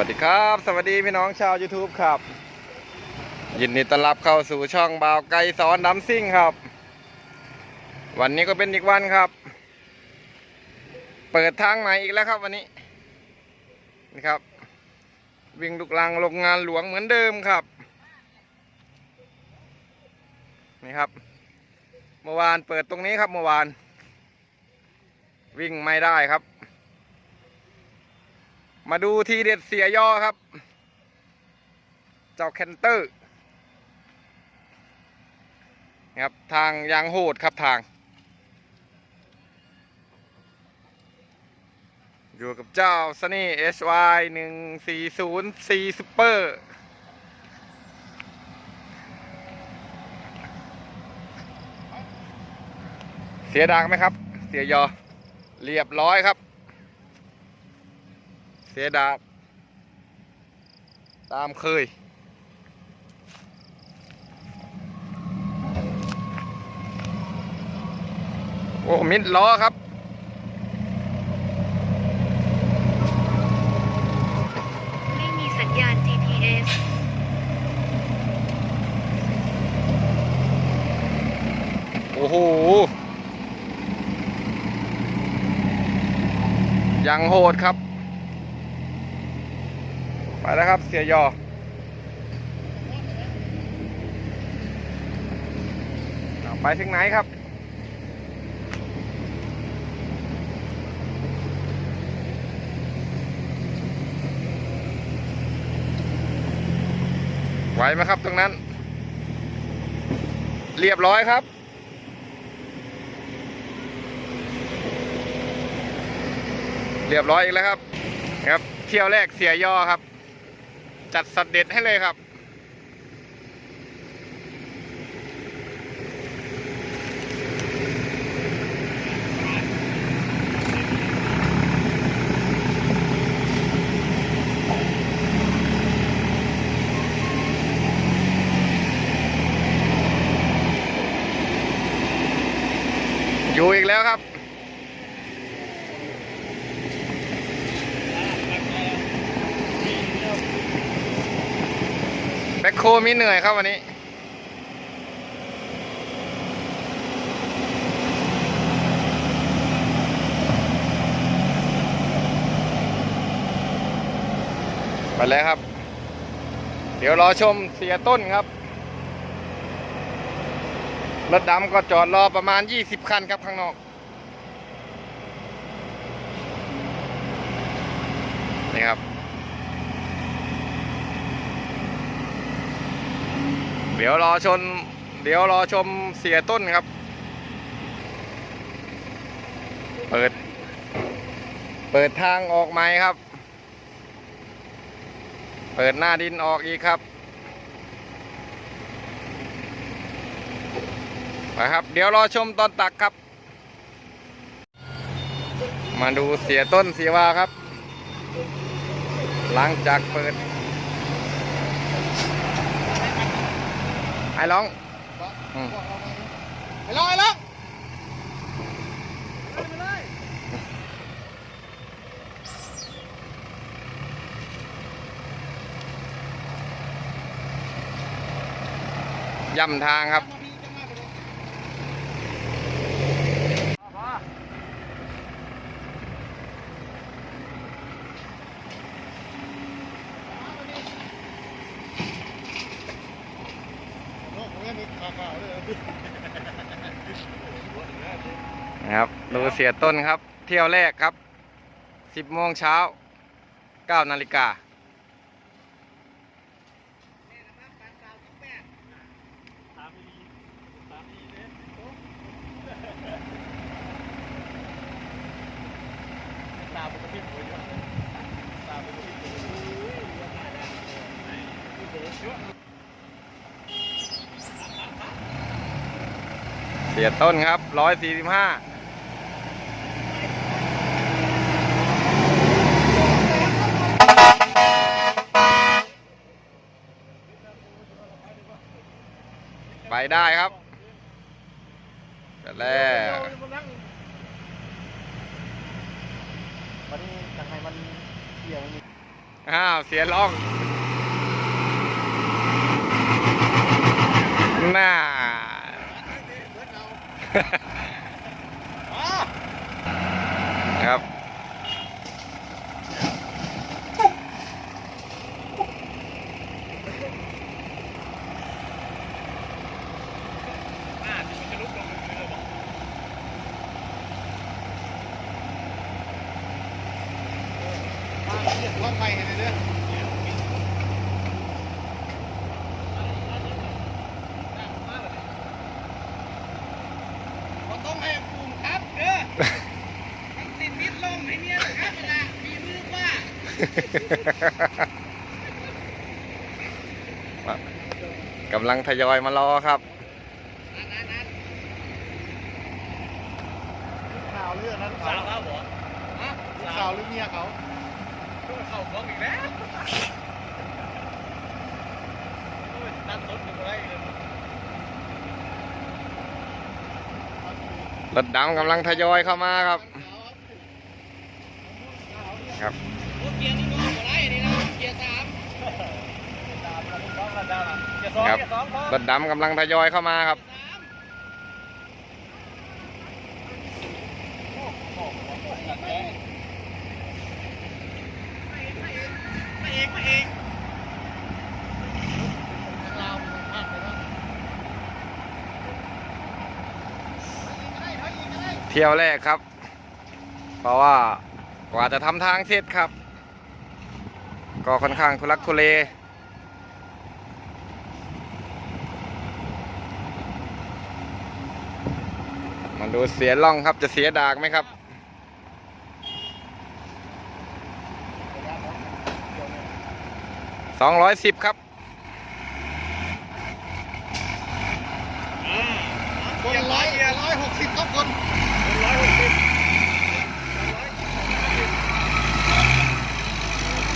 วัสดีครับ สวัสดีพี่น้องชาว YouTube ครับ ยินดีต้อนรับเข้าสู่ช่องบ่าวไก่สอนดำซิ่งครับ วันนี้ก็เป็นอีกวันครับ เปิดทางใหม่อีกแล้วครับวันนี้นี่ครับ วิ่งลุกลังโรงงานหลวงเหมือนเดิมครับนี่ครับ เมื่อวานเปิดตรงนี้ครับเมื่อวาน วิ่งไม่ได้ครับ มาดูทีเด็ดเสียย่อครับ เจ้าแคนเตอร์ครับทางยางโหดครับทาง อยู่กับเจ้าสนี่ SY 1 4 0 4 Super เสียดังไหมครับ เสียยอ เรียบร้อยครับ สียดาบ ตามเคย โอ้ มิดล้อครับไม่มีสัญญาณ GPS โอ้โห ยังโหดครับไป แล้วครับ เสียยอเอไปถึงไหนครับไหวไหมครับตรงนั้น เรียบร้อยครับ เรียบร้อยอีกแล้วครับครับ เที่ยวแรกเสียย่อครับ จัดสัดเด็ดให้เลยครับ อยู่อีกแล้วครับ แบ็ค โคมีเหนื่อยครับวันนี้ ไปแล้วครับ เดี๋ยวรอชมเสียต้นครับ รถดำก็จอดรอประมาณ 20 คันครับข้างนอก นี่ครับ เดี๋ยวรอชน เดี๋ยวรอชมเสียต้นครับ เปิด เปิดทางออกใหม่ครับ เปิดหน้าดินออกอีกครับไปครับ เดี๋ยวรอชมตอนตักครับ มาดูเสียต้นเสียวาครับ หลังจากเปิด ไอ้ร้องอืมไปลอยแล้วย่ำทางครับนะครับ ดูเสียต้นครับ เที่ยวแรกครับ 10โมงเช้า9นาฬิกาตาปกติหัวอยู่ตาปกติเสียต้นครับร้อยสี่สิบห้า ไปได้ครับไปแล้ววันนี้ยังไงมันเกี่ยวมันมีอ้าวเสียร่องน่า เบิดเอาอ๋อ ครับ อ่ามันจะลุกลงไปเลยบอก เรียกว่าไปให้เลยเด้อต้องให้ปุ่มครับเด้อมันติดมิดลมให้เนี่ยนะครับเวลามีมือว่า กำลังทยอยมารอครับ ข่าวเรื่องนั้นข่าวเขาบอกฮะข่าวหรือเมียเขา เขาบอกอีกแล้วโอ้ยตั้งรถอยู่ไรเลยรถดำกำลังทยอยเข้ามาครับ ครับรถเกียร์นี่ก็บ่ได้นี่นะเกียร์สามสามแล้วลูกน้องกันได้ละเกียร์สองครับเกียร์สองพอรถดำกำลังทยอยเข้ามาครับ สามโอ้โหโอ้โหตัดแรงไม่เองไม่เองไม่เองทางลาวมันพลาดไปแล้ว เที่ยวแรกครับ เพราะว่ากว่าจะทำทางเสร็จครับ ก็ค่อนข้างทุลักทุเลมาดูเสียล่องครับจะเสียดากไหมครับสองร้อยสิบครับคนร้อยร้อยหกสิบครับคน อยหกสิบ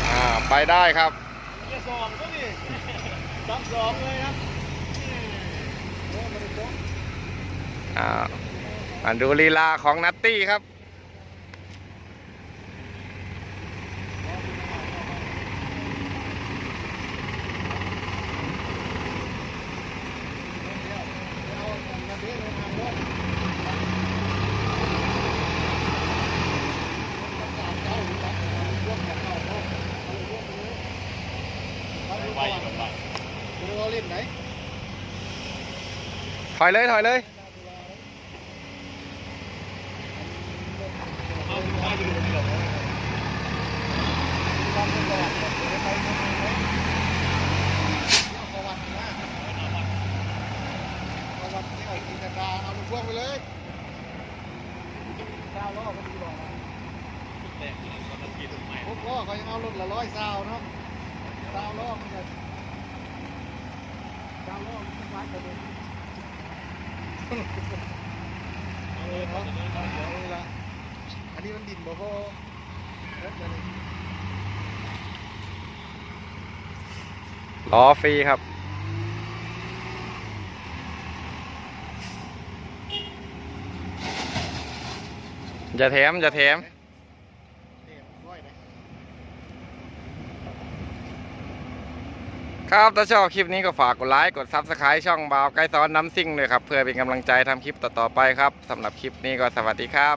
อ่าไปได้ครับเกียร์สองก็ดิสองสองเลยครับอ่ามาดูลีลาของนัตตี้ครับ ไปอยู่ไปเราเล่นไหน ถอยเลยถอยเลยเอาไปอยู่เดียวความ เป็นประวัติไปไปไปไปเอาประวัตินะประวัติที่เอากินดาเอาลูกพ่วงไปเลยเก้าล้อก็ดีบอกนะหกล้อเขายังเอารถละร้อยซาวเนาะซาวล้อมันจะซาวล้อมันจะวัดไปเลยละอันนี้มันดินบ่พอเฮ็ดเลยล้อฟรีครับ จะแถมจะแถม นี่ร้อยเลย ครับ ถ้าชอบคลิปนี้ก็ฝากกดไลค์กดซับสไคร b ์ช่องบาวไกด์ซ้อนน้ำซิ่งเลยครับ เพื่อเป็นกำลังใจทำคลิปต่อๆไปครับสำหรับคลิปนี้ก็สวัสดีครับ